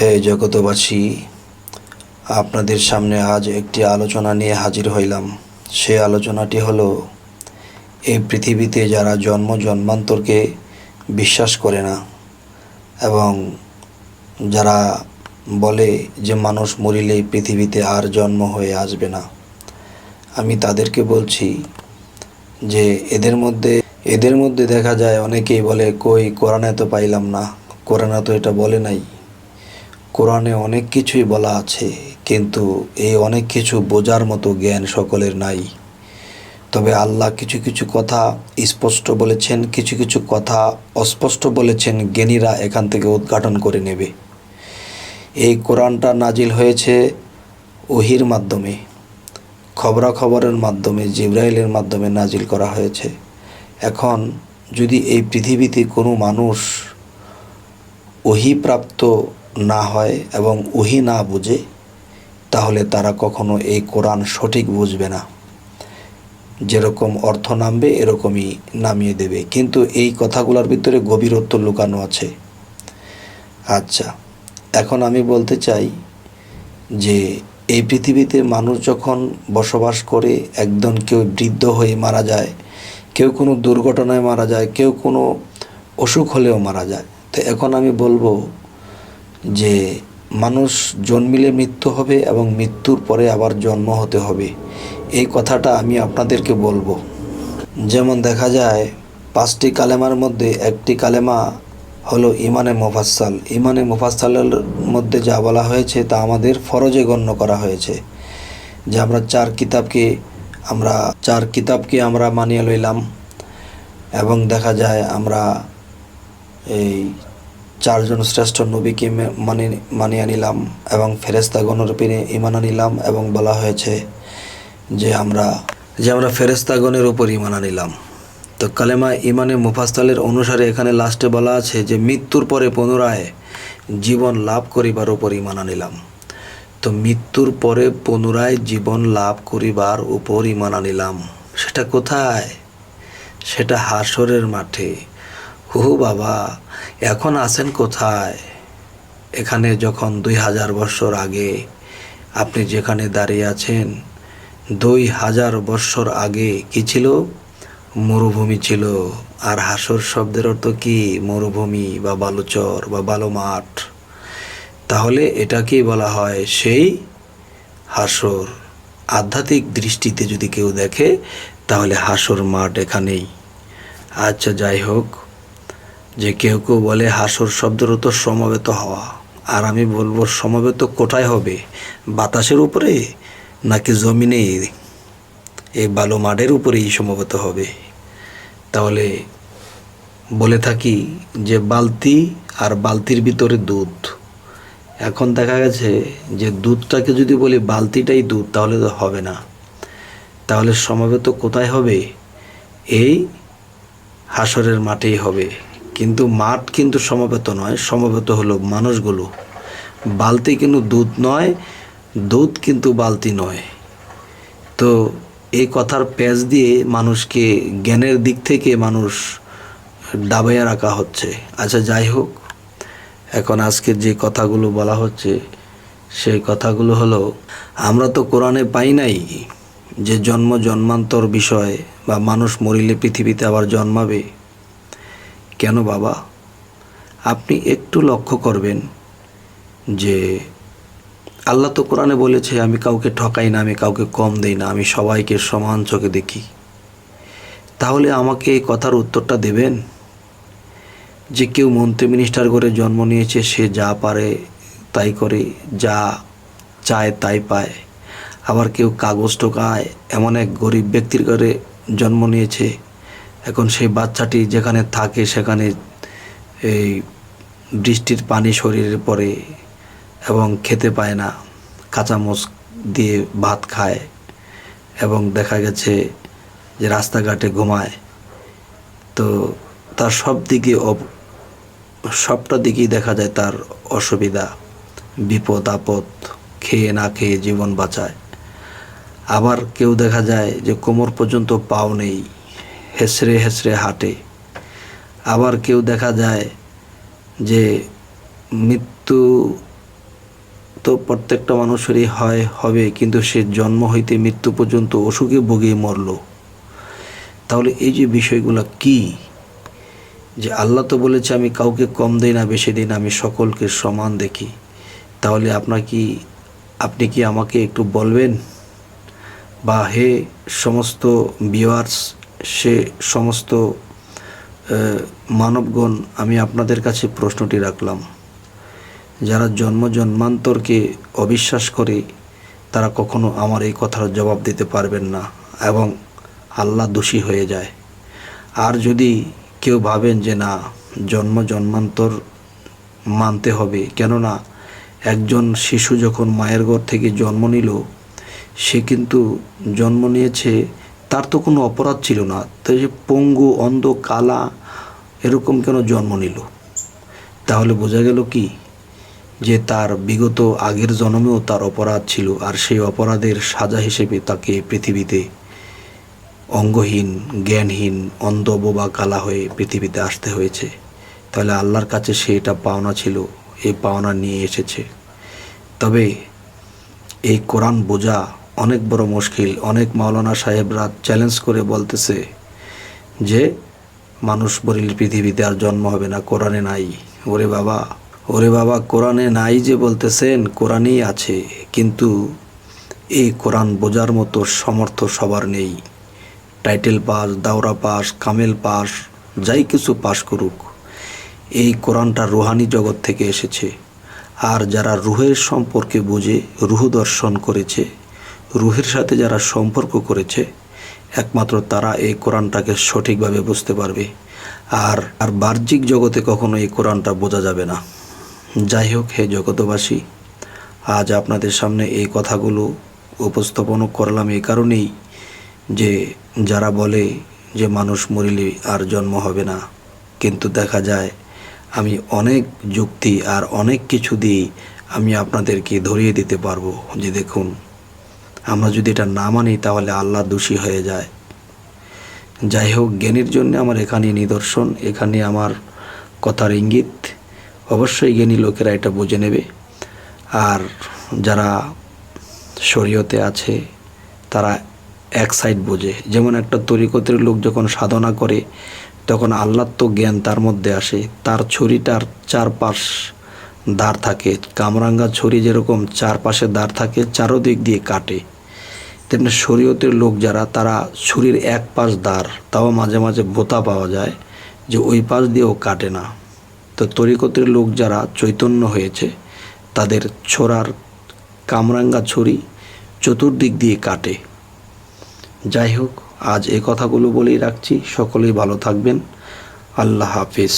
হে জগতবাসী আপনাদের সামনে আজ একটি আলোচনা নিয়ে হাজির হইলাম। সে আলোচনাটি হলো, এই পৃথিবীতে যারা জন্ম জন্মান্তরকে বিশ্বাস করে না এবং যারা বলে যে মানুষ মরিলেই পৃথিবীতে আর জন্ম হয়ে আসবে না, আমি তাদেরকে বলছি যে এদের মধ্যে এদের মধ্যে দেখা যায় অনেকেই বলে, কই, কোরআনে তো পাইলাম না। কোরআনে তো এটা বলে নাই। কোরআনে অনেক কিছুই বলা আছে, কিন্তু এই অনেক কিছু বোঝার মতো জ্ঞান সকলের নাই। তবে আল্লাহ কিছু কিছু কথা স্পষ্ট বলেছেন, কিছু কিছু কথা অস্পষ্ট বলেছেন, জ্ঞানীরা এখান থেকে উদ্ঘাটন করে নেবে। এই কোরআনটা নাজিল হয়েছে ওহির মাধ্যমে, খবরাখবরের মাধ্যমে, জিব্রাইলের মাধ্যমে নাজিল করা হয়েছে। এখন যদি এই পৃথিবীতে কোনো মানুষ ওহি প্রাপ্ত না হয় এবং উহি না বুঝে, তাহলে তারা কখনো এই কোরআন সঠিক বুঝবে না। যেরকম অর্থ নামবে, এরকমই নামিয়ে দেবে। কিন্তু এই কথাগুলোর ভিতরে গভীরত্ব লুকানো আছে। আচ্ছা এখন আমি বলতে চাই যে, এই পৃথিবীতে মানুষ যখন বসবাস করে, একদম কেউ বৃদ্ধ হয়ে মারা যায়, কেউ কোনো দুর্ঘটনায় মারা যায়, কেউ কোনো অসুখ হলেও মারা যায়, তো এখন আমি বলব যে মানুষ জন্মিলে মৃত্যু হবে এবং মৃত্যুর পরে আবার জন্ম হতে হবে। এই কথাটা আমি আপনাদেরকে বলব। যেমন দেখা যায়, পাঁচটি কালেমার মধ্যে একটি কালেমা হলো ইমানে মুফাসসাল। ইমানে মুফাসসালের মধ্যে যা বলা হয়েছে তা আমাদের ফরজে গণ্য করা হয়েছে। যে আমরা চার কিতাবকে আমরা, চার কিতাবকে আমরা মানিয়ে লইলাম এবং দেখা যায় আমরা এই চারজন শ্রেষ্ঠ নবীকে মানে মানিয়ে নিলাম এবং ফেরেস্তাগণের উপরে ইমান আনিলাম এবং বলা হয়েছে যে আমরা যে আমরা ফেরেস্তাগণের উপর ইমান আনিলাম। তো কালেমা ইমানে মুফাস্তালের অনুসারে এখানে লাস্টে বলা আছে যে মৃত্যুর পরে পুনরায় জীবন লাভ করিবার উপর ইমান আনিলাম। তো মৃত্যুর পরে পুনরায় জীবন লাভ করিবার উপর ইমান আনিলাম। সেটা কোথায়? সেটা হাসরের মাঠে। হু বাবা, এখন আছেন কোথায়? এখানে যখন দুই হাজার বছর আগে আপনি যেখানে দাঁড়িয়ে আছেন, দুই হাজার বছর আগে কি ছিল? মরুভূমি ছিল। আর হাসর শব্দের অর্থ কি? মরুভূমি বা বালুচর বা বালু মাঠ তাহলে এটাকেই বলা হয়? সেই হাসর। আধ্যাত্মিক দৃষ্টিতে যদি কেউ দেখে, তাহলে হাসর মাঠ এখানেই। আচ্ছা যাই হোক। যে কেউ কেউ বলে হাসর শব্দের তো সমবেত হওয়া। আর আমি বলব, সমবেত কোথায় হবে? বাতাসের উপরে নাকি জমিনে এই বালু মাঠের উপরেই সমবেত হবে। তাহলে বলে থাকি যে বালতি আর বালতির ভিতরে দুধ। এখন দেখা গেছে যে দুধটাকে যদি বলি বালতিটাই দুধ, তাহলে তো হবে না। তাহলে সমবেত কোথায় হবে? এই হাসরের মাঠেই হবে। কিন্তু মাঠ কিন্তু সমবেত নয়, সমবেত হলো মানুষগুলো। বালতি কিন্তু দুধ নয়, দুধ কিন্তু বালতি নয়। তো এই কথার প্যাচ দিয়ে মানুষকে জ্ঞানের দিক থেকে মানুষ ডাবাইয়া রাখা হচ্ছে। আচ্ছা যাই হোক, এখন আজকের যে কথাগুলো বলা হচ্ছে, সেই কথাগুলো হলো, আমরা তো কোরআনে পাই নাই যে জন্ম জন্মান্তর বিষয় বা মানুষ মরিলে পৃথিবীতে আবার জন্মাবে। কেন বাবা? আপনি একটু লক্ষ্য করবেন যে আল্লাহ তো কোরআনে বলেছে, আমি কাউকে ঠকাই না, আমি কাউকে কম দেই না, আমি সবাইকে সমান চোখে দেখি। তাহলে আমাকে এই কথার উত্তরটা দেবেন? যে কেউ মন্ত্রী মিনিস্টার করে জন্ম নিয়েছে, সে যা পারে তাই করে, যা চায় তাই পায়। আবার কেউ কাগজ টোকায় এমন এক গরিব ব্যক্তির ঘরে জন্ম নিয়েছে এখন সেই বাচ্চাটি যেখানে থাকে সেখানে এই বৃষ্টির পানি শরীরে পড়ে এবং খেতে পায় না কাঁচামচ দিয়ে ভাত খায় এবং দেখা গেছে যে রাস্তাঘাটে ঘুমায়। তো তার সব দিকে সবটা দিকেই দেখা যায় তার অসুবিধা, বিপদ, আপদ, খেয়ে না খেয়ে জীবন বাঁচায়। আবার কেউ দেখা যায় যে কোমর পর্যন্ত পাও নেই। হেসড়ে হেসড়ে হাঁটে। আবার কেউ দেখা যায় যে মৃত্যু তো প্রত্যেকটা মানুষেরই হয়, হবে, কিন্তু সে জন্ম হইতে মৃত্যু পর্যন্ত অসুখে ভোগিয়ে মরল। তাহলে এই যে বিষয়গুলো কি? যে আল্লাহ তো বলেছে, আমি কাউকে কম দিই না, বেশি দিই না, আমি সকলকে সমান দেখি। তাহলে আপনার কি, আপনি কি আমাকে একটু বলবেন? বা হে সমস্ত ভিউয়ার্স সে সমস্ত মানবগণ, আমি আপনাদের কাছে প্রশ্নটি রাখলাম। যারা জন্ম জন্মান্তরকে অবিশ্বাস করে, তারা কখনো আমার এই কথার জবাব দিতে পারবেন না এবং আল্লাহ দোষী হয়ে যায়। আর যদি কেউ ভাবেন যে না, জন্ম জন্মান্তর মানতে হবে, কেননা একজন শিশু যখন মায়ের ঘর থেকে জন্ম নিল, সে কিন্তু জন্ম নিয়েছে তার তো কোনো অপরাধ ছিল না। তো যে পঙ্গু, অন্ধ, কালা, এরকম কেন জন্ম নিল? তাহলে বোঝা গেল কি? যে তার বিগত আগের জন্মেও তার অপরাধ ছিল, আর সেই অপরাধের সাজা হিসেবে তাকে পৃথিবীতে অঙ্গহীন, জ্ঞানহীন, অন্ধ, বোবা, কালা হয়ে পৃথিবীতে আসতে হয়েছে। তাহলে আল্লাহর কাছে সে এটা পাওনা ছিল এই পাওনা নিয়ে এসেছে। তবে এই কোরআন বোঝা অনেক বড় মুশকিল, অনেক মাওলানা সাহেবরা চ্যালেঞ্জ করে বলতেছে যে, মানুষ বলিল, পৃথিবীতে আর জন্ম হবে না, কোরআনে নাই। ওরে বাবা ওরে বাবা, কোরআনে নাই যে বলতেছেন, কোরআনেই আছে, কিন্তু এই কোরআন বোঝার মতো সমর্থ সবার নেই। Title pass, Dawra pass, Kamil pass, যাই কিছু পাস করুক, এই কোরআনটা রুহানি জগৎ থেকে এসেছে। আর যারা রুহের সম্পর্কে বুঝে, রুহ দর্শন করেছে রুহের সাথে যারা সম্পর্ক করেছে, একমাত্র তারা এই কোরআনটাকে সঠিকভাবে বুঝতে পারবে। আর আর বাহ্যিক জগতে কখনো এই কোরআনটা বোঝা যাবে না। যাই হোক, হে জগতবাসী আজ আপনাদের সামনে এই কথাগুলো উপস্থাপন করলাম এই কারণেই যে, যারা বলে যে মানুষ মরিলে আর জন্ম হবে না, কিন্তু দেখা যায় আমি অনেক যুক্তি আর অনেক কিছু দিয়ে আমি আপনাদেরকে ধরিয়ে দিতে পারব। যে দেখুন আমরা যদি এটা না মানি, তাহলে আল্লাহ দোষী হয়ে যায়। যাই হোক, জ্ঞানীর জন্য আমার এখানে নিদর্শন এখানে আমার কথার ইঙ্গিত। অবশ্যই জ্ঞানী লোকেরা এটা বুঝে নেবে। আর যারা শরীয়তে আছে, তারা এক সাইড বোঝে। যেমন একটা তরিকতের লোক যখন সাধনা করে, তখন আল্লাহর তো জ্ঞান তার মধ্যে আসে। তার ছড়িটার চারপাশ দাঁড় থাকে। কামরাঙ্গা ছড়ি যেরকম চারপাশে দাঁড় থাকে, চারোদিক দিয়ে কাটে। তেমনি শরীয়তের লোক যারা, তারা ছুরির এক পাশ দাঁড়, তাও মাঝে মাঝে বোতা পাওয়া যায় যে ওই পাশ দিয়েও কাটে না। তো তরিকতের লোক যারা চৈতন্য হয়েছে, তাদের ছোড়ার কামরাঙ্গা ছুরি চতুর্দিক দিয়ে কাটে। যাই হোক, আজ এ কথাগুলো বলেই রাখছি। সকলেই ভালো থাকবেন। আল্লাহ হাফিজ।